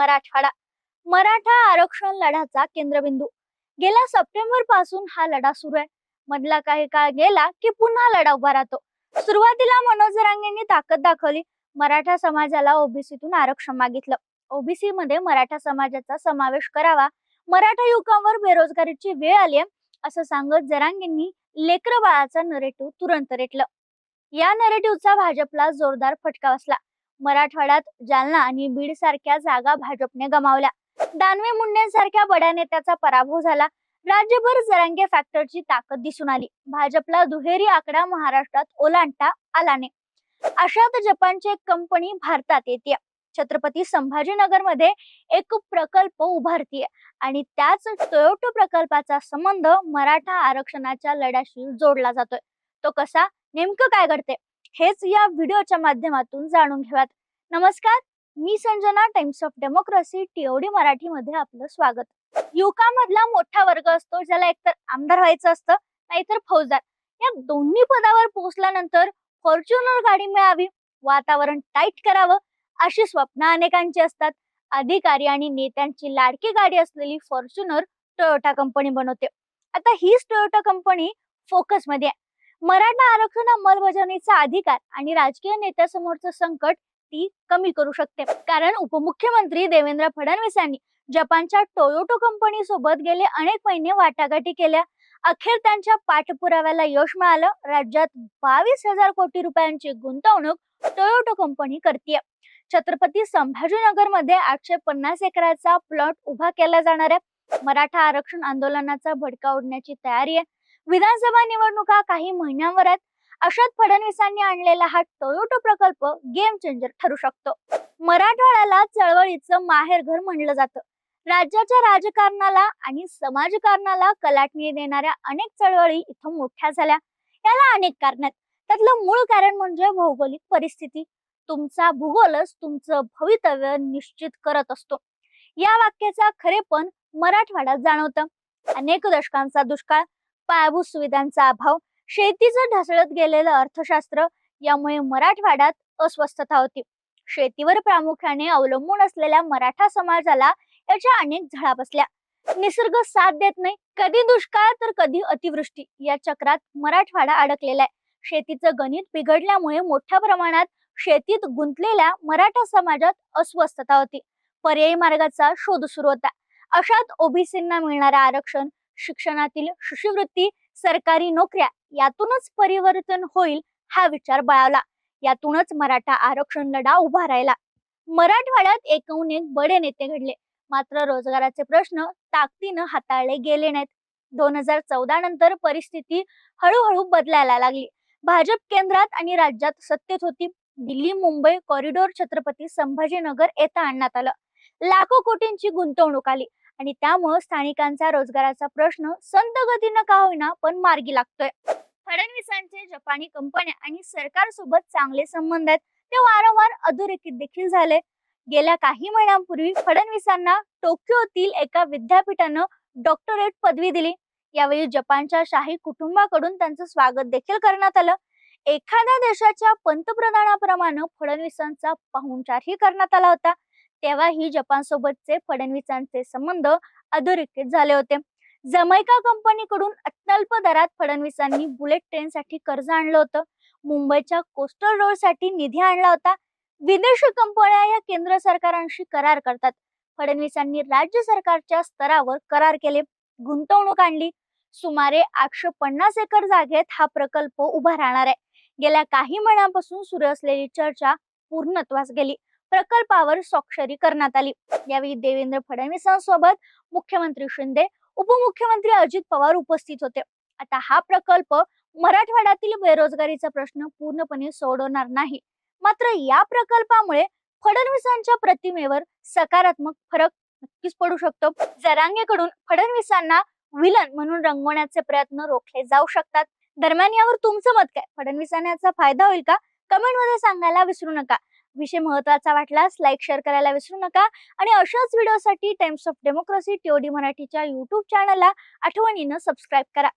मराठवाडा. मराठा आरक्षण लढ्याचा केंद्रबिंदू. गेल्या सप्टेंबरपासून हा लढा सुरू आहे. मधला काही काळ गेला की पुन्हा लढा उभा राहतो. सुरुवातीला मनोज जरांगेंनी ताकद दाखवली. मराठा समाजाला ओबीसीतून आरक्षण मागितलं. ओबीसी मध्ये मराठा समाजाचा समावेश करावा. मराठा युवकांवर बेरोजगारीची वेळ आली आहे असं सांगत जरांगेंनी लेकर बाळाचा नरेटिव्ह तुरंत रेटलं. या नरेटिव्हचा भाजपला जोरदार फटका बसला. मराठवाड्यात जालना आणि बीड सारख्या जागा भाजपने गमावल्या. दानवे मुंडेंसारख्या बड्या नेत्याचा पराभव झाला. राज्यभर जरांगे फॅक्टरची ताकद दिसून आली. भाजपला दुहेरी आकडा महाराष्ट्रात ओलांडता आला नाही. अशात जपानची एक कंपनी भारतात येते छत्रपती संभाजीनगरमध्ये एक प्रकल्प उभारतीये आणि त्याच टोयोटो प्रकल्पाचा संबंध मराठा आरक्षणाच्या लढ्याशी जोडला जातोय. तो कसा नेमकं काय घडते हेच या व्हिडिओच्या माध्यमातून जाणून घेऊयात. नमस्कार मी Sanjana Times of Democracy TOD Marathi मध्ये आपलं स्वागत. युवकामधला मोठा वर्ग असतो ज्याला एकतर आमदार व्हायचं असतं नाहीतर फौजदार. या दोन्ही पदावर पोहोचल्यानंतर फॉर्च्युनर गाडी मिळावी वातावरण टाईट करावं अशी स्वप्न अनेकांची असतात. अधिकारी आणि नेत्यांची लाडकी गाडी असलेली फॉर्च्युनर टोयोटा कंपनी बनवते. आता हीच टोयोटा कंपनी फोकसमध्ये आहे. मराठा आरक्षण अंमलबजावणीचा अधिकार आणि राजकीय नेत्यासमोरचं संकट ती कमी करू शकते. कारण उपमुख्यमंत्री देवेंद्र फडणवीस यांनी जपानच्या टोयोटो कंपनी सोबत गेले अनेक महिने वाटाघाटी केल्या. अखेर त्यांच्या पाठपुराव्याला यश मिळालं. राज्यात बावीस हजार कोटी रुपयांची गुंतवणूक टोयोटो कंपनी करते छत्रपती संभाजीनगरमध्ये आठशे पन्नास एकराचा प्लॉट उभा केला जाणार आहे. मराठा आरक्षण आंदोलनाचा भडका उडण्याची तयारी आहे. विधानसभा निवडणुका काही महिन्यांवरच अशोक फडणवीसांनी आणलेला हा टोयोटो प्रकल्प गेम चेंजर ठरू शकतो. मराठवाड्याला चळवळीचं माहेरघर म्हणलं जातं. राज्याच्या राजकारणाला आणि समाजकारणाला कलाटणी देणाऱ्या अनेक चळवळी इथं मोठ्या झाल्या. याला अनेक कारण आहेत. त्यातलं मूळ कारण म्हणजे भौगोलिक परिस्थिती. तुमचा भूगोलच तुमचं भवितव्य निश्चित करत असतो. या वाक्याचा खरेपण मराठवाड्यात जाणवतं. अनेक दशकांचा दुष्काळ पायाभूत सुविधांचा अभाव शेतीचं ढासळत गेलेलं अर्थशास्त्र यामुळे मराठवाड्यात अस्वस्थता होती. शेतीवर प्रामुख्याने अवलंबून असलेल्या मराठा समाजाला याच्या अनेक झळा बसल्या. निसर्ग साथ देत नाही कधी दुष्काळ तर कधी अतिवृष्टी या चक्रात मराठवाडा अडकलेला आहे. शेतीचं गणित बिघडल्यामुळे मोठ्या प्रमाणात शेतीत गुंतलेल्या मराठा समाजात अस्वस्थता होती. पर्यायी मार्गाचा शोध सुरू होता. अशात ओबीसींना मिळणारं आरक्षण शिक्षणातील शिष्यवृत्ती सरकारी नोकऱ्या यातूनच परिवर्तन होईल हा विचार बळावला यातूनच मराठा आरक्षण लढा उभा राहिला. मराठवाड्यात एकूण एक बडे नेते घडले. मात्र रोजगाराचे प्रश्न ताकदीनं हाताळले गेले नाहीत. दोन हजार चौदा नंतर परिस्थिती हळूहळू बदलायला लागली. भाजप केंद्रात आणि राज्यात सत्तेत होती. दिल्ली मुंबई कॉरिडॉर छत्रपती संभाजीनगर येथे आणण्यात आलं. लाखो कोटींची गुंतवणूक आली. आणि त्यामुळे स्थानिकांचा रोजगाराचा प्रश्न संत गतीनं का होईना पण मार्गी लागतोय. फडणवीसांचे जपानी कंपन्या आणि सरकारसोबत चांगले संबंध आहेत ते वारंवार अधोरेखित देखील झाले. गेल्या काही महिन्यांपूर्वी फडणवीसांना टोकियोतील एका विद्यापीठानं डॉक्टरेट पदवी दिली. यावेळी जपानच्या शाही कुटुंबाकडून त्यांचं स्वागत देखील करण्यात आलं. एखाद्या देशाच्या पंतप्रधानाप्रमाणे फडणवीसांचा पाहुणचारही करण्यात आला होता. तेव्हाही जपान सोबतचे फडणवीसांचे संबंध अधोरेखित झाले होते. जमैका कंपनीकडून अत्यल्प दरात फडणवीसांनी बुलेट ट्रेनसाठी कर्ज आणलं होतं. मुंबईच्या कोस्टल रोडसाठी निधी आणला होता. विदेशी कंपन्या या केंद्र सरकारांशी करार करतात. फडणवीसांनी राज्य सरकारच्या स्तरावर करार केले. गुंतवणूक आणली. सुमारे आठशे पन्नास एकर जागेत हा प्रकल्प उभा राहणार आहे. गेल्या काही महिन्यांपासून सुरू असलेली चर्चा पूर्णत्वास गेली. प्रकल्पावर स्वाक्षरी करण्यात आली. यावेळी देवेंद्र फडणवीसांसोबत मुख्यमंत्री शिंदे उपमुख्यमंत्री अजित पवार उपस्थित होते. आता हा प्रकल्प मराठवाड्यातील बेरोजगारीचा प्रश्न पूर्णपणे सोडवणार नाही. मात्र या प्रकल्पामुळे फडणवीसांच्या प्रतिमेवर सकारात्मक फरक नक्कीच पडू शकतो. जरांगेकडून फडणवीसांना विलन म्हणून रंगवण्याचे प्रयत्न रोखले जाऊ शकतात. दरम्यान यावर तुमचं मत काय? फडणवीसांना याचा फायदा होईल का? कमेंटमध्ये सांगायला विसरू नका. विषय महत्त्वाचा वाटल्यास लाईक शेअर करायला विसरू नका. आणि अशाच व्हिडिओसाठी टाइम्स ऑफ डेमोक्रेसी टीओडी मराठीच्या युट्यूब चॅनलला आठवणीनं सबस्क्राईब करा.